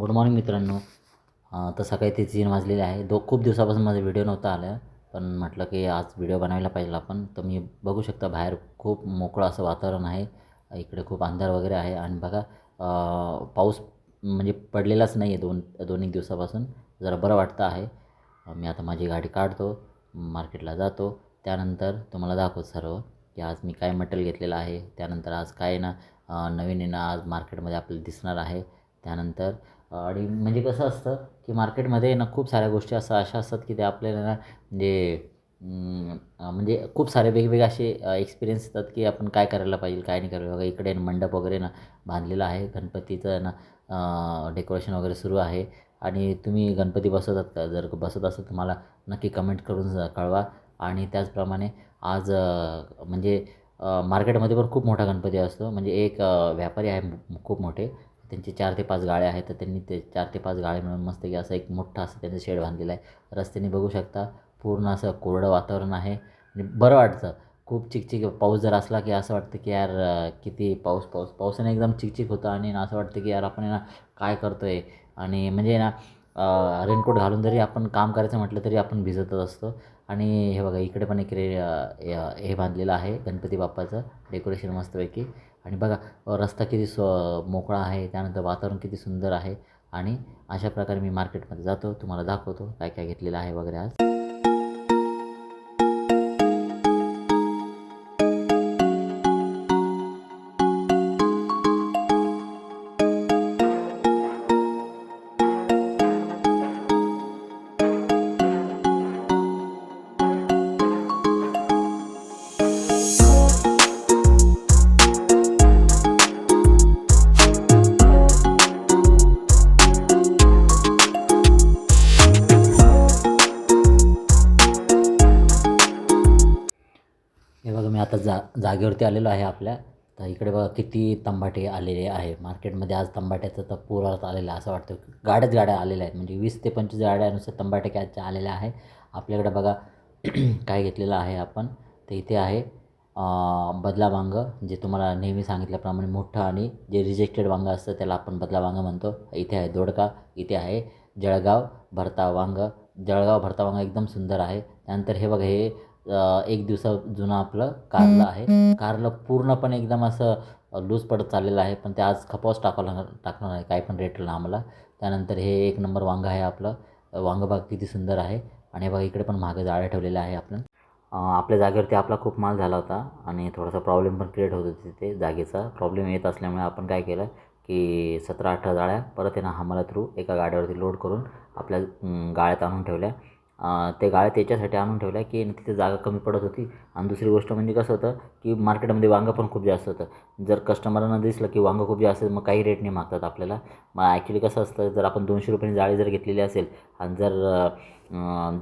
Good morning मित्रांनो. अं, तर सकाळी ते तीन वाजलेले आहे. दो खूप दिवसापासून माझा व्हिडिओ नव्हता आला. पण म्हटलं की आज व्हिडिओ बनवायला पाहिजे आपण. तर मी बघू शकता बाहेर खूप मोकळं असं वातावरण आहे. इकडे खूप अंधार वगैरे आहे. आणि बघा पाऊस म्हणजे पडलेलाच नाही आहे दोन दोन एक दिवसापासून. जरा बरं वाटतं आहे. मी आता माझी गाडी काढतो मार्केटला जातो. त्यानंतर तुम्हाला दाखवतो सर्व की आज मी काय मटेरियल घेतलेलं आहे. त्यानंतर आज काय ना नवीन येणं आज मार्केटमध्ये आपल्याला दिसणार आहे. त्यानंतर आणि म्हणजे कसं असतं की मार्केटमध्ये ना खूप साऱ्या गोष्टी असं अशा असतात की त्या आपल्याला ना म्हणजे म्हणजे खूप सारे वेगवेगळे असे एक्सपिरियन्स येतात की आपण काय करायला पाहिजे काय नाही करायला बघा इकडे मंडप वगैरे ना बांधलेला आहे. गणपतीचं ना डेकोरेशन वगैरे सुरू आहे. आणि तुम्ही गणपती बसवतात का जर बसत असाल तुम्हाला नक्की कमेंट करून कळवा. आणि त्याचप्रमाणे आज म्हणजे मार्केटमध्ये पण खूप मोठा गणपती असतो. म्हणजे एक व्यापारी आहे खूप मोठे. त्यांचे चार ते पाच गाळे आहेत तर त्यांनी ते चार ते पाच गाळे मिळून मस्त की असं एक मोठं असं त्यांचं शेड बांधलेलं आहे. रस्त्याने बघू शकता पूर्ण असं कोरडं वातावरण आहे. आणि बरं वाटतं. खूप चिकचिक पाऊस जर असला की असं वाटतं की यार किती पाऊस पाऊस पावसाने एकदम चिकचिक होतं आणि असं वाटतं की यार आपण आहे ना काय करतो आहे आणि म्हणजे ना रेनकोट घालून जरी आपण काम करायचं म्हटलं तरी आपण भिजतच असतो. आणि हे बघा इकडे पण एक रे हे- हे बांधलेलं आहे गणपती बाप्पाचं डेकोरेशन मस्तपैकी. आणि बघा रस्ता किती स्व मोकळा आहे त्यानंतर वातावरण किती सुंदर आहे. आणि अशा प्रकारे मी मार्केटमध्ये जातो तुम्हाला दाखवतो काय काय घेतलेलं आहे वगैरे आज. जा जागेवरती आलेलो आहे आपल्या. तर इकडे बघा किती तंबाटे आलेले आहे. मार्केटमध्ये आज तंबाट्याचं तर पुरात आलेलं असं वाटतं. गाड्याच गाड्या आलेल्या आहेत. म्हणजे वीस ते पंचवीस गाड्यानुसार तंबाटे कॅचच्या आलेल्या आहे. आपल्याकडे बघा काय घेतलेलं आहे आपण. तर इथे आहे बदला वांग जे तुम्हाला नेहमी सांगितल्याप्रमाणे मोठं आणि जे रिजेक्टेड वांग असतं त्याला आपण बदला वांग म्हणतो. इथे आहे दोडका इथे आहे जळगाव भरता वांग. जळगाव भरता वांग एकदम सुंदर आहे. त्यानंतर हे बघा हे एक दिवसा जुनं आपलं कारलं आहे. कारलं पूर्णपणे एकदम असं लूज पडत चाललेलं आहे पण ते आज खपावच टाकावं लागणार टाकणार आहे काय पण रेटला आम्हाला. त्यानंतर हे एक नंबर वांगं आहे आपलं. वांग बाग किती सुंदर आहे. आणि बघा इकडे पण मागं जाळ्या ठेवलेल्या आहे आपण आपल्या जागेवरती आपला खूप माल झाला होता आणि थोडासा प्रॉब्लेम पण क्रिएट होत होता तिथे जागेचा. प्रॉब्लेम येत असल्यामुळे आपण काय केलं की सतरा अठरा जाळ्या परत ना हमाला थ्रू एका गाड्यावरती लोड करून आपल्या गाळ्यात आणून ठेवल्या. ते गाळ्या त्याच्यासाठी आणून ठेवल्या की तिथे जागा कमी पडत होती. आणि दुसरी गोष्ट म्हणजे कसं होतं की मार्केटमध्ये वांगं पण खूप जास्त होतं. जर कस्टमरांना दिसलं की वांगं खूप जास्त मग काही रेटने मागतात आपल्याला. मग ॲक्च्युली कसं असतं जर आपण दोनशे रुपयाने जाळी जर घेतलेली असेल आणि जर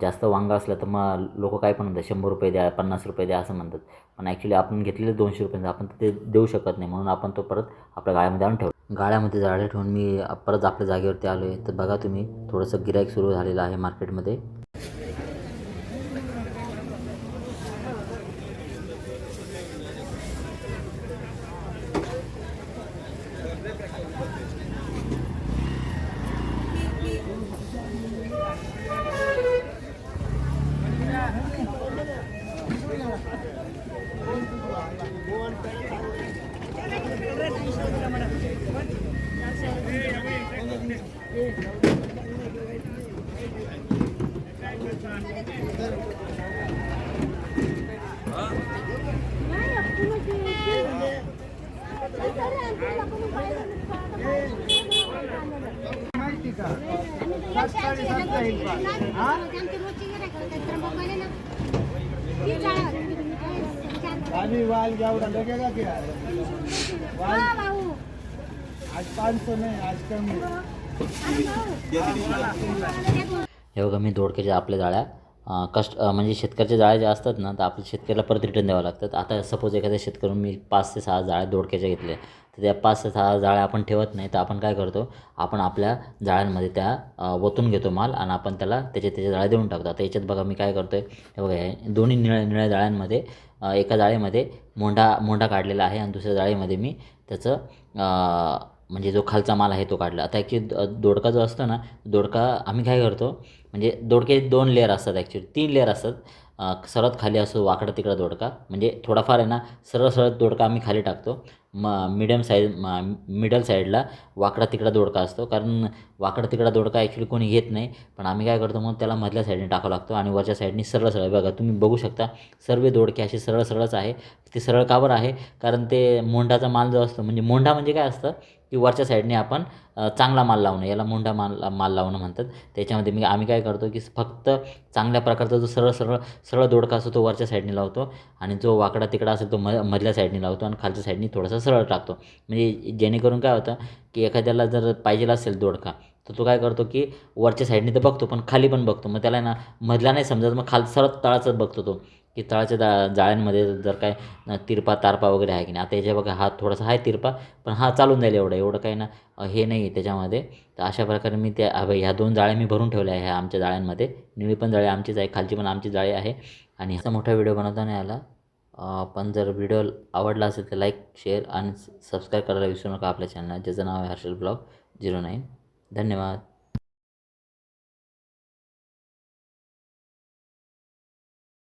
जास्त वांगं असलं तर मग लोक काय पण म्हणतात शंभर रुपये द्या पन्नास रुपये द्या असं म्हणतात. पण ॲक्च्युली आपण घेतलेले दोनशे रुपयांचं आपण ते देऊ शकत नाही. म्हणून आपण तो परत आपल्या गाळ्यामध्ये आणून ठेवतो गाळ्यामध्ये जाळे ठेवून मी परत आपल्या जागेवरती आलो आहे तर बघा तुम्ही थोडंसं गिराईक सुरू झालेलं आहे मार्केटमध्ये. अभी वाल जाऊड़ा लगेगा क्या आज पाँच सौ नहीं आज कम है। हे बघा मी दोडक्याच्या आपल्या जाळ्या कष्ट म्हणजे शेतकऱ्याच्या जाळ्या ज्या असतात ना तर आपल्या शेतकऱ्याला परत रिटर्न द्यावं लागतात. आता सपोज एखाद्या शेतकऱ्यानं मी पाच ते सहा जाळ्या दोडक्याच्या घेतल्या तर त्या पाच ते सहा जाळ्या आपण ठेवत नाही तर आपण काय करतो? आपण आपल्या जाळ्यांमध्ये त्या ओतून घेतो माल आणि आपण त्याला त्याच्या त्याच्या जाळ्या देऊन टाकतो. आता याच्यात बघा मी काय करतो आहे हे बघा हे दोन्ही निळ्या निळ्या जाळ्यांमध्ये एका जाळीमध्ये मोंढा मोंढा काढलेला आहे आणि दुसऱ्या जाळीमध्ये मी त्याचं म्हणजे जो खालचा माल आहे तो काढला. आता ॲक्च्युली दोडका जो असतो ना दोडका आम्ही काय करतो म्हणजे दोडके दोन लेअर असतात ॲक्च्युली तीन लेअर असतात. सर्वात खाली असतो वाकडा तिकडा दोडका. म्हणजे थोडाफार आहे ना सरळ सरळ दोडका आम्ही खाली टाकतो. म मिडियम साईज मिडल साईडला वाकडा तिकडा दोडका असतो. कारण वाकडा तिकडा दोडका ॲक्च्युली कोणी घेत नाही. पण आम्ही काय करतो मग त्याला मधल्या साईडने टाकावं लागतो आणि वरच्या साईडने सरळ सरळ. बघा तुम्ही बघू शकता सर्व दोडके असे सरळ सरळच आहे. ते सरळ का बरं आहे? कारण ते मोंढाचा माल जो असतो म्हणजे मोंढा म्हणजे काय असतं? की वरच्या साईडने आपण चांगला माल लावणं याला मुंडा माल माल लावणं म्हणतात. त्याच्यामध्ये मी आम्ही काय करतो की फक्त चांगल्या प्रकारचा जो सरळ सरळ सरळ दोडका असतो तो वरच्या साईडने लावतो आणि जो वाकडा तिकडा असेल तो म मधल्या साईडने लावतो आणि खालच्या साईडने थोडासा सरळ टाकतो. म्हणजे जेणेकरून काय होतं की एखाद्याला जर पाहिजेला असेल दोडका तर तो काय करतो की वरच्या साईडने तर बघतो पण खाली पण बघतो. मग त्याला ना मधला नाही समजत मग खाल सरळ तळाचाच बघतो तो. की तळाच्या जा जाळ्यांमध्ये जर काय तिरपा तारपा वगैरे आहे की नाही आता याच्या बघा हा थोडासा आहे तिरपा पण हा चालून जाईल एवढं एवढं काही ना हे नाही आहे त्याच्यामध्ये. तर अशा प्रकारे मी त्या हा ह्या दोन जाळ्या मी भरून ठेवल्या आहे ह्या आमच्या जाळ्यांमध्ये. निळी पण जाळी आमचीच आहे खालची पण आमची जाळी आहे. आणि असा मोठा व्हिडिओ बनवता नाही आला पण जर व्हिडिओ आवडला असेल तर लाईक शेअर आणि सबस्क्राईब करायला विसरू नका आपल्या चॅनलला ज्याचं नाव आहे हर्षल ब्लॉग झिरो नाईन. धन्यवाद.